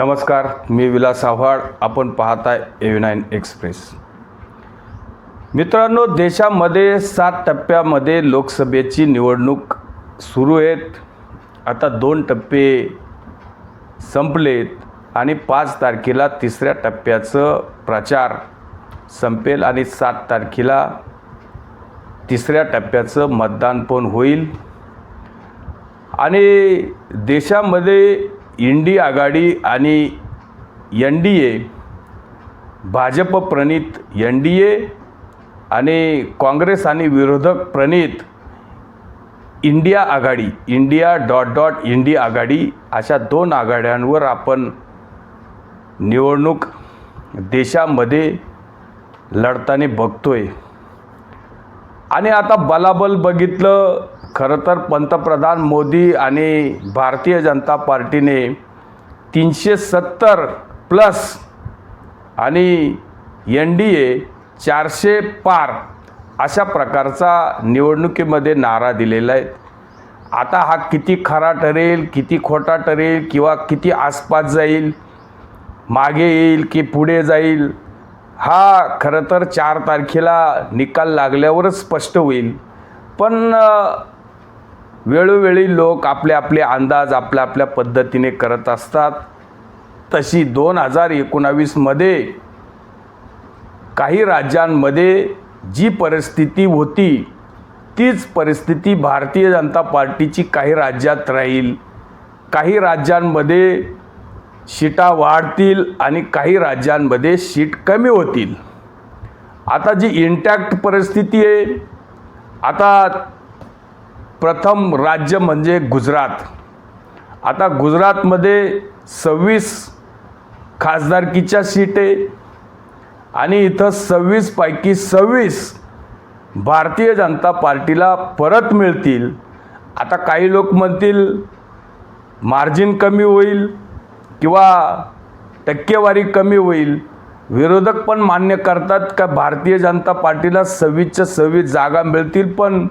नमस्कार मी विलास आव्हाड. आपण पाहताय ए नाईन एक्सप्रेस मित्रांनो देशामध्ये सात टप्प्यामध्ये लोकसभेची निवडणूक सुरू आहेत. आता दोन टप्पे संपलेत आणि पाच तारखेला तिसऱ्या टप्प्याचं प्रचार संपेल आणि सात तारखेला तिसऱ्या टप्प्याचं मतदान पण होईल. आणि देशामध्ये इंडी आघाडी आणि एन डी ए भाजप प्रणित एन डी ए आणि काँग्रेस आणि विरोधक प्रणित इंडिया आघाडी इंडिया डॉट डॉट इंडी आघाडी अशा दोन आघाड्यांवर आपण निवडणूक देशामध्ये लढताना बघतोय. आणि आता बलाबल बघितलं खरं तर पंतप्रधान मोदी आणि भारतीय जनता पार्टीने तीनशे सत्तर प्लस आणि एन डी ए चारशे पार अशा प्रकारचा निवडणुकीमध्ये नारा दिलेला आहे. आता हा किती खरा ठरेल किती खोटा ठरेल किंवा किती आसपास जाईल मागे येईल की पुढे जाईल हा खरं तर चार तारखेला निकाल लागल्यावरच स्पष्ट होईल. पण वेळोवेळी लोक आपले आपले अंदाज आपल्या आपल्या पद्धतीने करत असतात. तशी दोन हजार एकोणावीसमध्ये काही राज्यांमध्ये जी परिस्थिती होती तीच परिस्थिती भारतीय जनता पार्टीची काही राज्यात राहील. काही राज्यांमध्ये सीटा वाढतील आणि काही राज्यांमध्ये सीट कमी होतील. आता जी इंटॅक्ट परिस्थिती आहे आता प्रथम राज्य म्हणजे गुजरात. आता गुजरातमध्ये सव्वीस खासदारकीच्या सीट आहे आणि इथं सव्वीसपैकी सव्वीस भारतीय जनता पार्टीला परत मिळतील. आता काही लोक म्हणतील मार्जिन कमी होईल किंवा टक्केवारी कमी होईल. विरोधक पण मान्य करतात का भारतीय जनता पार्टीला सव्वीसच्या सव्वीस जागा मिळतील पण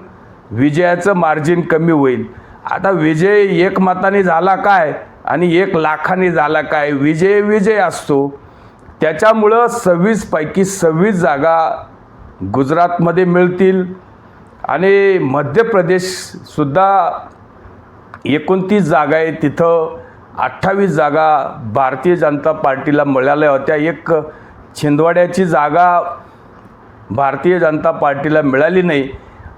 विजयाचं मार्जिन कमी होईल. आता विजय एक मताने झाला काय आणि एक लाखाने झाला काय? विजय विजय असतो. त्याच्यामुळं सव्वीसपैकी सव्वीस जागा गुजरातमध्ये मिळतील. आणि मध्य प्रदेशसुद्धा एकोणतीस जागा आहे. तिथं अठ्ठावीस जागा भारतीय जनता पार्टीला मिळाल्या होत्या. एक छिंदवाड्याची जागा भारतीय जनता पार्टीला मिळाली नाही.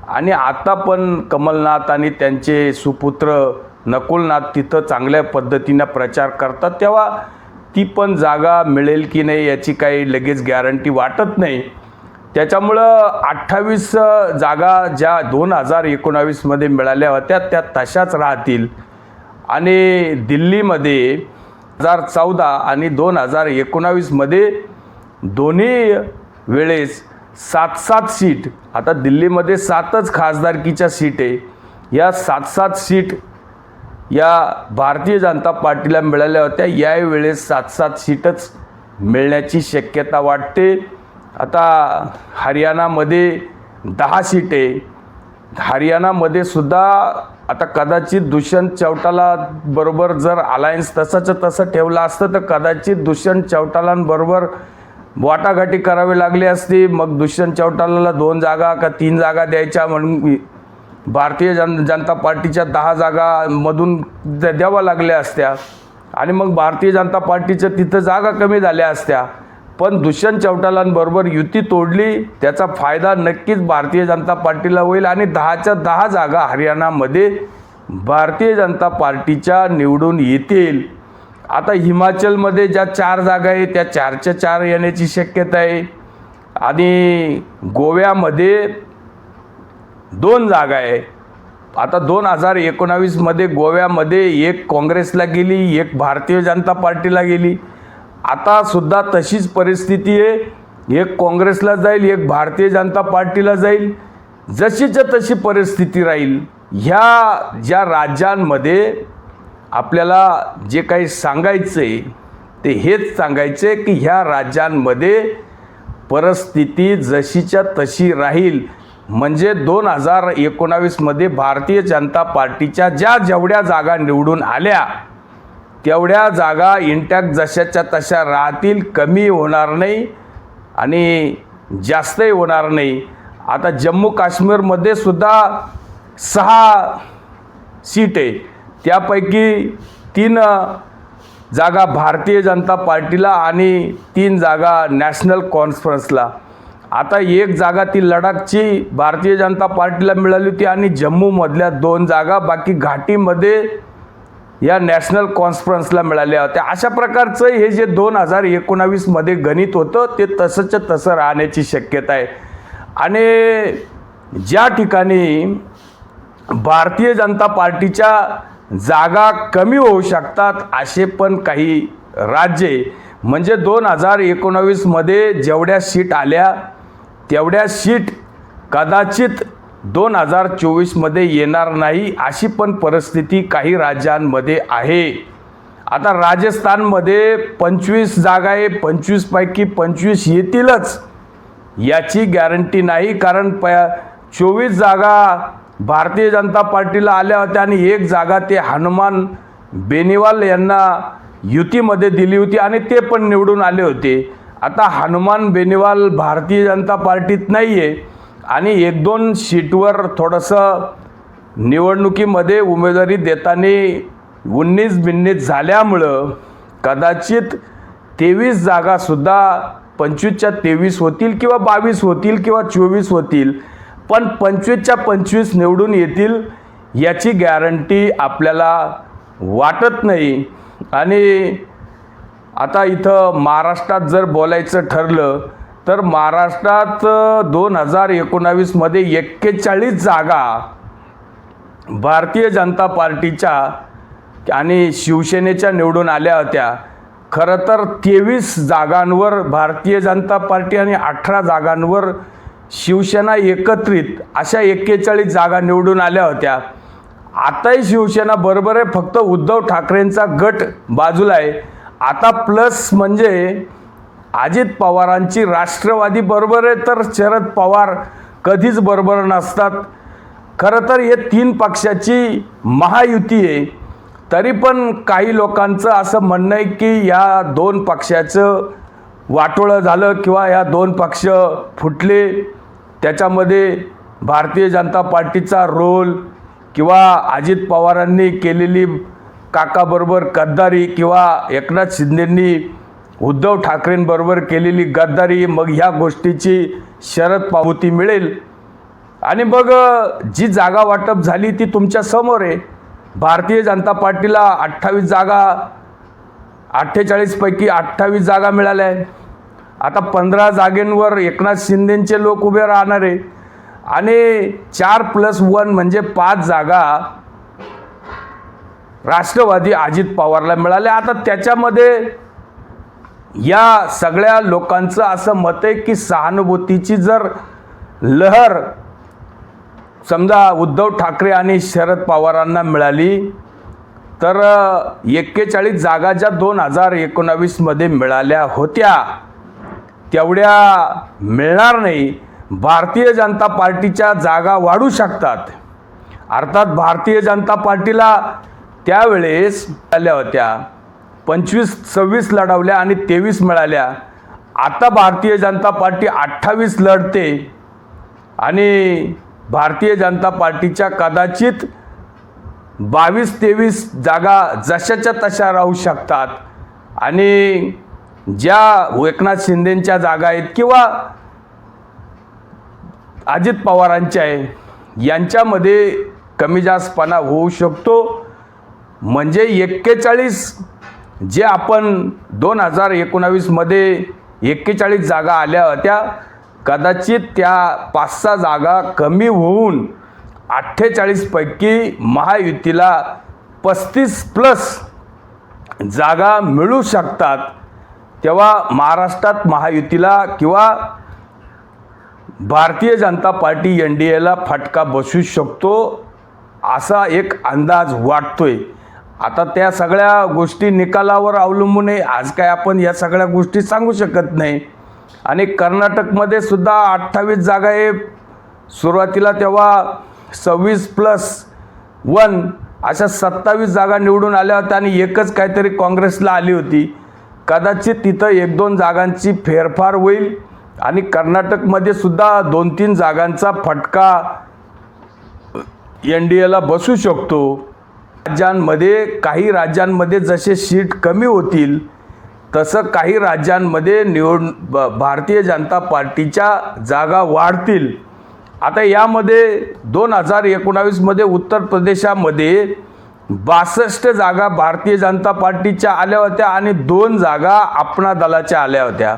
आणि आता पण कमलनाथ आणि त्यांचे सुपुत्र नकुलनाथ तिथं चांगल्या पद्धतीनं प्रचार करतात. तेव्हा ती पण जागा मिळेल की नाही याची काही लगेच गॅरंटी वाटत नाही. त्याच्यामुळं अठ्ठावीस जागा ज्या दोन हजार एकोणावीसमध्ये मिळाल्या होत्या त्या तशाच राहतील. आणि दिल्लीमध्ये हजार चौदा आणि दोन हजार एकोणावीसमध्ये दोन्ही वेळेस सात सात सीट. आता दिल्लीमध्ये सातच खासदारकीच्या सीट. आहे या सात सात सीट या भारतीय जनता पार्टीला मिळाल्या होत्या. यावेळेस सात सात सीटच मिळण्याची शक्यता वाटते. आता हरियाणामध्ये दहा सीट. आहे हरियाणामध्ये सुद्धा आता कदाचित दुष्यंत चौटाला बरोबर जर अलायन्स तसंच तसं ठेवलं असतं तर कदाचित दुष्यंत चौटालांबरोबर वाटाघाटी करावी लागली असती मग दुष्यंत चौटालाला दोन जागा का तीन जागा द्यायच्या म्हणून भारतीय जन जनता पार्टीच्या दहा जागामधून द्या- द्याव्या लागल्या असत्या. आणि मग भारतीय जनता पार्टीच्या तिथं जागा कमी झाल्या असत्या. पण दुष्यंत चौटालांबरोबर युती तोडली त्याचा फायदा नक्कीच भारतीय जनता पार्टीला होईल आणि दहाच्या दहा जागा हरियाणामध्ये भारतीय जनता पार्टीच्या निवडून येतील. आता हिमाचलमध्ये ज्या चार जागा आहे त्या चारच्या चार येण्याची शक्यता आहे. आणि गोव्यामध्ये दोन जागा आहे. आता दोन हजार एकोणावीसमध्ये गोव्यामध्ये एक काँग्रेसला गेली एक भारतीय जनता पार्टीला गेली. आता सुद्धा तशीच परिस्थिती आहे. एक काँग्रेसला जाईल एक भारतीय जनता पार्टीला जाईल. जशीच्या तशी परिस्थिती राहील. ह्या ज्या राज्यांमध्ये आपल्याला जे काही सांगायचं आहे ते हेच सांगायचं आहे की ह्या राज्यांमध्ये परिस्थिती जशीच्या तशी राहील. म्हणजे दोन हजार एकोणावीसमध्ये भारतीय जनता पार्टीच्या ज्या जेवढ्या जागा निवडून आल्या तेवढ्या जागा इंटॅक्ट जशाच्या तशा राहतील कमी होणार नाही आणि जास्तही होणार नाही. आता जम्मू काश्मीरमध्ये सुद्धा सहा सीट आहे. त्यापैकी तीन जागा भारतीय जनता पार्टीला आणि तीन जागा नॅशनल कॉन्फरन्सला. आता एक जागा ती लडाखची भारतीय जनता पार्टीला मिळाली होती आणि जम्मूमधल्या दोन जागा बाकी घाटीमध्ये या नॅशनल कॉन्फरन्सला मिळाल्या होत्या. अशा प्रकारचं हे जे दोन हजार एकोणावीसमध्ये गणित होतं ते तसंच्या तसं राहण्याची शक्यता आहे. आणि ज्या ठिकाणी भारतीय जनता पार्टीच्या जागा कमी होऊ शकतात असे पण काही राज्ये. म्हणजे दोन हजार एकोणावीसमध्ये जेवढ्या सीट आल्या तेवढ्या सीट कदाचित दोन हजार चोवीसमध्ये येणार नाही अशी पण परिस्थिती काही राज्यांमध्ये आहे. आता राजस्थानमध्ये पंचवीस जागा आहे पंचवीसपैकी पंचवीस येतीलच याची गॅरंटी नाही कारण प चोवीस जागा भारतीय जनता पार्टीला आल्या होत्या आणि एक जागा ते हनुमान बेनिवाल यांना युतीमध्ये दिली होती आणि ते पण निवडून आले होते. आता हनुमान बेनिवाल भारतीय जनता पार्टीत नाही आहे आणि एक दोन सीटवर थोडंसं निवडणुकीमध्ये उमेदवारी देताना उन्नीस बिन्नीस झाल्यामुळं कदाचित तेवीस जागासुद्धा पंचवीसच्या तेवीस होतील किंवा बावीस होतील किंवा चोवीस होतील पण पंचवीसच्या पंचवीस निवडून येतील याची गॅरंटी आपल्याला वाटत नाही. आणि आता इथं महाराष्ट्रात जर बोलायचं ठरलं तर महाराष्ट्रात दोन हजार एकोणावीसमध्ये एक्केचाळीस जागा भारतीय जनता पार्टीच्या आणि शिवसेनेच्या निवडून आल्या होत्या. खरं तर तेवीस जागांवर भारतीय जनता पार्टी आणि अठरा जागांवर शिवसेना एकत्रित अशा एक्केचाळीस जागा निवडून आल्या होत्या. आताही शिवसेना बरोबर आहे फक्त उद्धव ठाकरेंचा गट बाजूला आहे. आता प्लस म्हणजे अजित पवारांची राष्ट्रवादी बरोबर आहे तर शरद पवार कधीच बरोबर नसतात. खरं तर हे तीन पक्षाची महायुती आहे. तरी पण काही लोकांचं असं म्हणणं आहे की या दोन पक्षाचं वाटोळं झालं किंवा या दोन पक्ष फुटले. त्याच्यामध्ये भारतीय जनता पार्टीचा रोल किंवा अजित पवारांनी केलेली काकाबरोबर गद्दारी किंवा एकनाथ शिंदेंनी उद्धव ठाकरेंबरोबर केलेली गद्दारी मग ह्या गोष्टीची शरद पावती मिळेल. आणि मग जी जागा वाटप झाली ती तुमच्यासमोर आहे. भारतीय जनता पार्टीला अठ्ठावीस जागा अठ्ठेचाळीसपैकी अठ्ठावीस जागा मिळाल्या आहेत. आता पंधरा जागेंवर एकनाथ शिंदेचे लोक उभे राहणार आहे आणि चार प्लस वन म्हणजे पाच जागा राष्ट्रवादी अजित पवारला मिळाल्या आता त्याच्यामध्ये या सगळ्या लोकांचं असं मत आहे की सहानुभूतीची जर लहर समजा उद्धव ठाकरे आणि शरद पवारांना मिळाली तर एक्केचाळीस जागा ज्या दोन हजार एकोणावीसमध्ये मिळाल्या होत्या. तेवढ्या मिळणार नाही. भारतीय जनता पार्टीच्या जागा वाढू शकतात. अर्थात भारतीय जनता पार्टीला त्यावेळेस आल्या होत्या. पंचवीस सव्वीस लढवल्या आणि तेवीस मिळाल्या. आता भारतीय जनता पार्टी अठ्ठावीस लढते. आणि भारतीय जनता पार्टीच्या कदाचित बावीस तेवीस जागा जशाच्या तशा राहू शकतात. आणि ज्या एकनाथ शिंदेंच्या जागा आहेत किंवा अजित पवारांच्या आहे यांच्यामध्ये कमी जास्तपणा होऊ शकतो. म्हणजे एक्केचाळीस जे आपण दोन हजार एकोणावीसमध्ये एक्केचाळीस जागा आल्या होत्या कदाचित त्या पाच सहा जागा कमी होऊन अठ्ठेचाळीसपैकी महायुतीला पस्तीस प्लस जागा मिळू शकतात. तेव्हा महाराष्ट्रात महायुतीला किंवा भारतीय जनता पार्टी एन डी एला फटका बसू शकतो असा एक अंदाज वाटतोय. आता त्या सगळ्या गोष्टी निकालावर अवलंबून आहे. आज काय आपण या सगळ्या गोष्टी सांगू शकत नाही. आणि कर्नाटकमध्ये सुद्धा अठ्ठावीस जागा आहे सुरुवातीला तेव्हा सव्वीस प्लस वन अशा सत्तावीस जागा निवडून आल्या होत्या आणि एकच काहीतरी काँग्रेसला आली होती. कदाचित तिथं एक दोन जागांची फेरफार होईल आणि कर्नाटकमध्ये सुद्धा दोन तीन जागांचा फटका एन डी एला बसू शकतो. राज्यांमध्ये काही राज्यांमध्ये जसे सीट कमी होतील तसं काही राज्यांमध्ये निवड ब- भारतीय जनता पार्टीच्या जागा वाढतील. आता यामध्ये दोन हजार एकोणावीसमध्ये उत्तर प्रदेशामध्ये बासष्ट जागा भारतीय जनता पार्टीच्या आल्या होत्या आणि दोन जागा आपणा दलाच्या आल्या होत्या.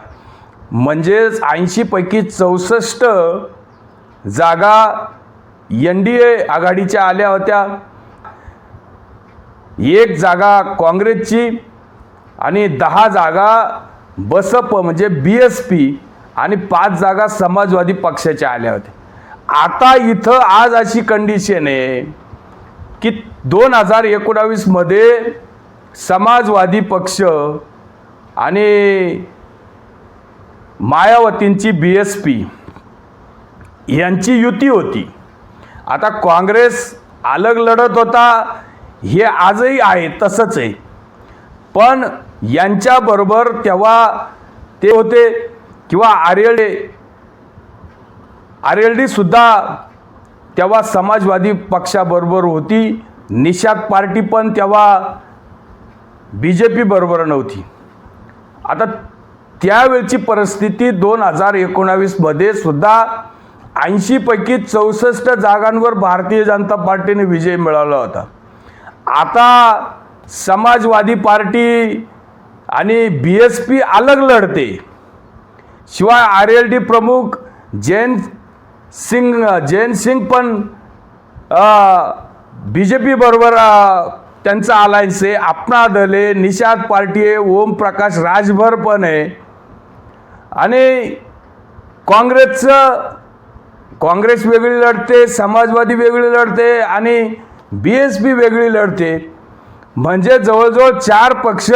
म्हणजेच ऐंशीपैकी चौसष्ट जागा एन डी ए आघाडीच्या आल्या होत्या. एक जागा काँग्रेसची आणि दहा जागा बसप म्हणजे बी एस पी आणि पाच जागा समाजवादी पक्षाच्या आल्या होत्या. आता इथं आज अशी कंडिशन आहे. की दोन हजार एकोणावीसमध्ये समाजवादी पक्ष आणि मायावतींची बी एस पी यांची युती होती. आता काँग्रेस अलग लढत होता हे आजही आहे तसंच आहे. पण यांच्याबरोबर तेव्हा ते होते किंवा R L D R L डीसुद्धा तेव्हा समाजवादी पक्षाबरोबर होती. निषाद पार्टी पण तेव्हा बी जे पी बरोबर नव्हती. आता त्यावेळची परिस्थिती दोन हजार एकोणावीसमध्ये सुद्धा ऐंशीपैकी चौसष्ट जागांवर भारतीय जनता पार्टीने विजय मिळवला होता. आता समाजवादी पार्टी आणि बी एस पी अलग लढते. शिवाय आर एल डी प्रमुख जैन सिंग जयंत सिंग पण बी जे पीबरोबर त्यांचा अलायन्स आहे. आपणा दल आहे निषाद पार्टी आहे ओमप्रकाश राजभर पण आहे. आणि काँग्रेसचं काँग्रेस वेगळी लढते समाजवादी वेगळी लढते आणि बी एस पी वेगळी लढते. म्हणजे जवळजवळ चार पक्ष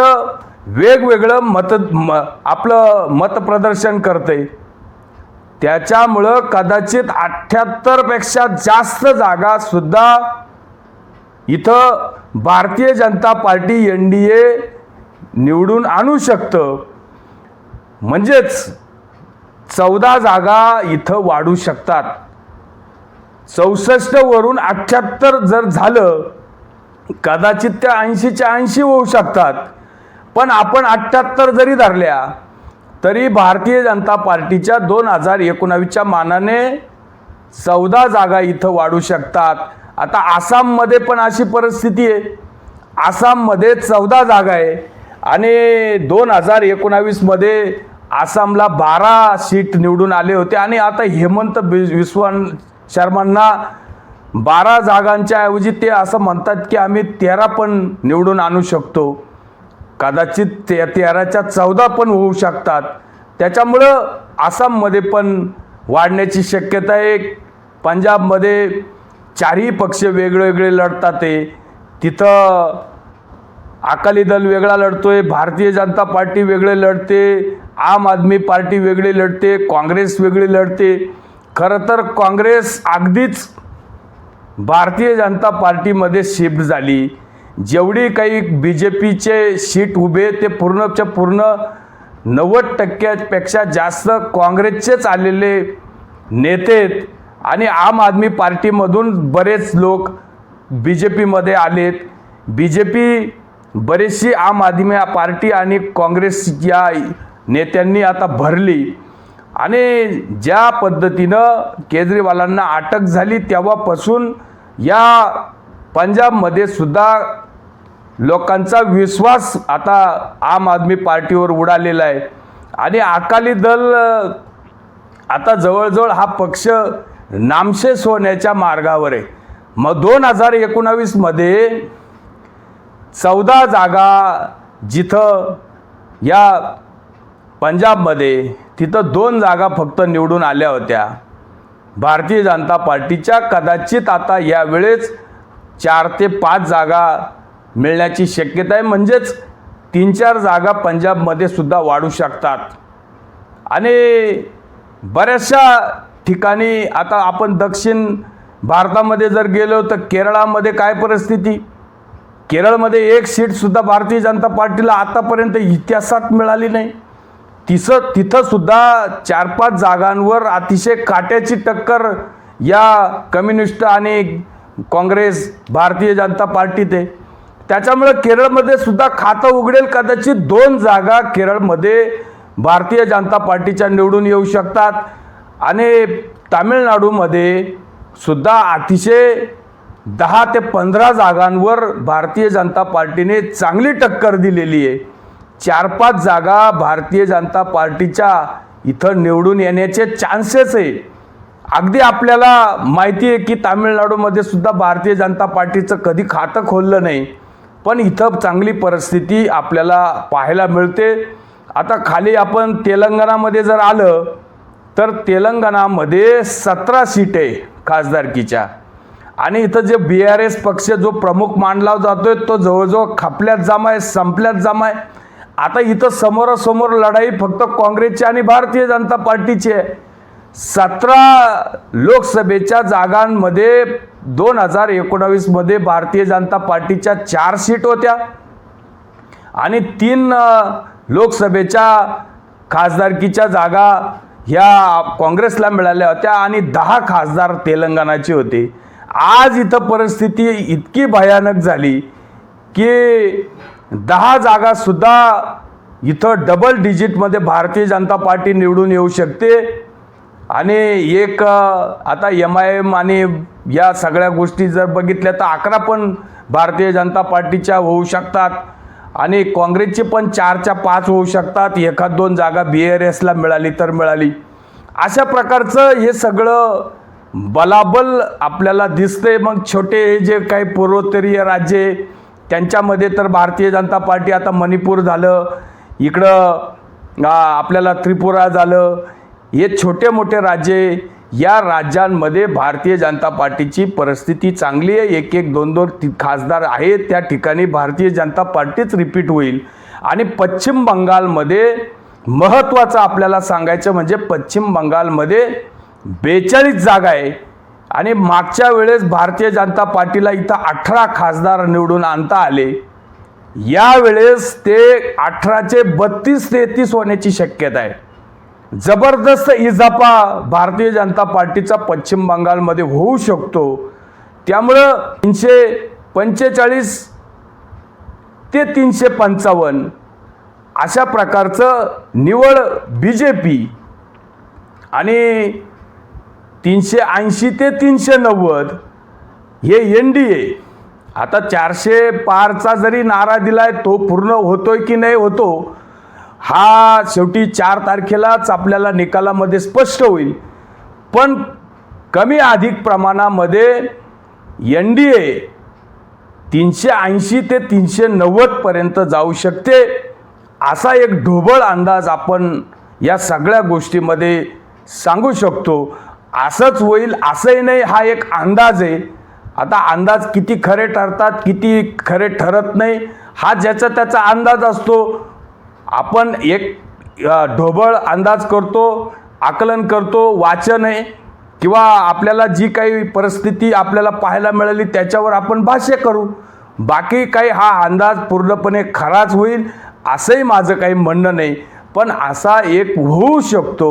वेगवेगळं मत म आपलं मतप्रदर्शन करते त्याच्यामुळं कदाचित अठ्ठ्याहत्तरपेक्षा जास्त जागासुद्धा इथं Bharatiya Janata party N D A निवडून आणू शकतं. म्हणजेच चौदा जागा इथं वाढू शकतात. चौसष्टवरून अठ्ठ्याहत्तर जर झालं कदाचित त्या ऐंशीच्या ऐंशी होऊ शकतात. पण आपण अठ्ठ्याहत्तर जरी धरल्या तरी भारतीय जनता पार्टीच्या दोन हजार एकोणावीसच्या मानाने चौदा जागा इथं वाढू शकतात. आता आसाममध्ये पण अशी परिस्थिती आहे. आसाममध्ये चौदा जागा आहे. आणि दोन हजार एकोणावीसमध्ये आसामला बारा सीट निवडून आले होते. आणि आता हेमंत बि- विश्व शर्मांना बारा जागांच्या ऐवजी ते असं म्हणतात की आम्ही तेरा पण निवडून आणू शकतो. कदाचित ते तेराच्या चौदा पण होऊ शकतात. त्याच्यामुळं आसाममध्ये पण वाढण्याची शक्यता आहे. पंजाबमध्ये चारही पक्ष वेगवेगळे लढतात आहे तिथं अकाली दल वेगळा लढतो आहे भारतीय जनता पार्टी वेगळे लढते आम आदमी पार्टी वेगळी लढते काँग्रेस वेगळी लढते. खरं तर काँग्रेस अगदीच भारतीय जनता पार्टीमध्ये शिफ्ट झाली. जेवढी काही बी जे पीचे सीट उभे ते पूर्णच्या पूर्ण नव्वद टक्क्यापेक्षा जास्त काँग्रेसचेच आलेले नेते आहेत. आणि आम आदमी पार्टीमधून बरेच लोक बी जे पीमध्ये आलेत बी जे पी बरीचशी आम आदमी पार्टी आणि काँग्रेस या नेत्यांनी आता भरली. आणि ज्या पद्धतीनं केजरीवालांना अटक झाली तेव्हापासून या पंजाबमध्ये सुद्धा लोकांचा विश्वास आता आम आदमी पार्टीवर उडालेला आहे. आणि अकाली दल आता जवळजवळ हा पक्ष नामशेष होण्याच्या मार्गावर आहे. मग दोन हजार एकोणावीसमध्ये चौदा जागा जिथं या पंजाबमध्ये तिथं दोन जागा फक्त निवडून आल्या होत्या. भारतीय जनता पार्टीच्या कदाचित आता यावेळेस चार ते पाच जागा मिळण्याची शक्यता आहे. म्हणजेच तीन चार जागा पंजाबमध्ये सुद्धा वाढू शकतात. आणि बऱ्याचशा ठिकाणी आता आपण दक्षिण भारतामध्ये जर गेलो तर केरळामध्ये काय परिस्थिती? केरळमध्ये एक सीटसुद्धा भारतीय जनता पार्टीला आतापर्यंत इतिहासात मिळाली नाही. तिसं तिथंसुद्धा चार पाच जागांवर अतिशय काट्याची टक्कर या कम्युनिस्ट आणि काँग्रेस भारतीय जनता पार्टीत आहे. त्याच्यामुळं केरळमध्ये सुद्धा खातं उघडेल कदाचित दोन जागा केरळमध्ये भारतीय जनता पार्टीच्या निवडून येऊ शकतात. आणि तामिळनाडूमध्ये सुद्धा अतिशय दहा ते पंधरा जागांवर भारतीय जनता पार्टीने चांगली टक्कर दिलेली आहे. चार पाच जागा भारतीय जनता पार्टीच्या इथं निवडून येण्याचे चान्सेस आहे. अगदी आपल्याला माहिती आहे की तामिळनाडूमध्ये सुद्धा भारतीय जनता पार्टीचं कधी खातं खोललं नाही. पण इथं चांगली परिस्थिती आपल्याला पाहायला मिळते. आता खाली आपण तेलंगणामध्ये जर आलं तर तेलंगणामध्ये सतरा सीट आहे खासदारकीच्या. आणि इथं जे बी आर एस पक्ष जो प्रमुख मानला जातोय तो जवळजवळ खपल्यात जमा आहे संपल्यात जमा आहे आता इथं समोरासमोर लढाई फक्त काँग्रेसची आणि भारतीय जनता पार्टीची आहे. सतरा लोकसभेच्या जागांमध्ये दोन हजार एकोणावीसमध्ये भारतीय जनता पार्टीच्या चार सीट होत्या. आणि तीन लोकसभेच्या खासदारकीच्या जागा ह्या काँग्रेसला मिळाल्या होत्या आणि दहा खासदार तेलंगणाचे होते. आज इथं परिस्थिती इतकी भयानक झाली की दहा जागासुद्धा इथं डबल डिजिटमध्ये भारतीय जनता पार्टी निवडून येऊ शकते. आणि एक आता एम आय एम आणि या सगळ्या गोष्टी जर बघितल्या तर अकरा पण भारतीय जनता पार्टीच्या होऊ शकतात. आणि काँग्रेसचे पण चारच्या पाच होऊ शकतात. एखाद दोन जागा बी आर एसला मिळाली तर मिळाली. अशा प्रकारचं हे सगळं बलाबल आपल्याला दिसतंय. मग छोटे जे काही पूर्वोत्तरीय राज्य त्यांच्यामध्ये तर भारतीय जनता पार्टी आता मणिपूर झालं. इकडं आपल्याला त्रिपुरा झालं. हे छोटे मोठे राज्य या राज्यांमध्ये भारतीय जनता पार्टीची परिस्थिती चांगली आहे. एक एक दोन दोन खासदार आहेत. त्या ठिकाणी भारतीय जनता पार्टीच रिपीट होईल. आणि पश्चिम बंगालमध्ये महत्त्वाचं आपल्याला सांगायचं म्हणजे पश्चिम बंगालमध्ये बेचाळीस जागा आहे. आणि मागच्या वेळेस भारतीय जनता पार्टीला इथं अठरा खासदार निवडून आणता आले. यावेळेस ते अठराचे बत्तीस तेहतीस होण्याची शक्यता आहे. जबरदस्त इजाफा भारतीय जनता पार्टीचा पश्चिम बंगालमध्ये होऊ शकतो. त्यामुळं तीनशे पंचेचाळीस ते तीनशे पंचावन्न अशा प्रकारचं निवड बी जे पी आणि तीनशे ऐंशी ते तीनशे नव्वद हे एन डी ए आता चारशे पारचा जरी नारा दिलाय तो पूर्ण होतोय की नाही होतो? हा शेवटी चार तारखेलाच आपल्याला निकालामध्ये स्पष्ट होईल. पण कमी अधिक प्रमाणामध्ये एन डी ए तीनशे ऐंशी ते तीनशे नव्वदपर्यंत जाऊ शकते असा एक ढोबळ अंदाज आपण या सगळ्या गोष्टीमध्ये सांगू शकतो. असंच होईल असंही नाही हा एक अंदाज आहे. आता अंदाज किती खरे ठरतात किती खरे ठरत नाही हा ज्याचा त्याचा अंदाज असतो. आपण एक ढोबळ अंदाज करतो आकलन करतो वाचन आहे किंवा आपल्याला जी काही परिस्थिती आपल्याला पाहायला मिळाली त्याच्यावर आपण भाष्य करू. बाकी काही हा अंदाज पूर्णपणे खराच होईल असंही माझं काही म्हणणं नाही. पण असा एक होऊ शकतो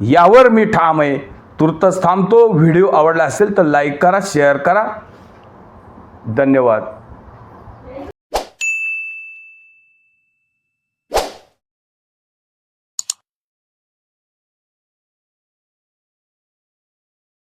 यावर मी ठाम आहे. तुर्तच थांबतो. व्हिडिओ आवडला असेल तर लाईक करा शेअर करा. धन्यवाद.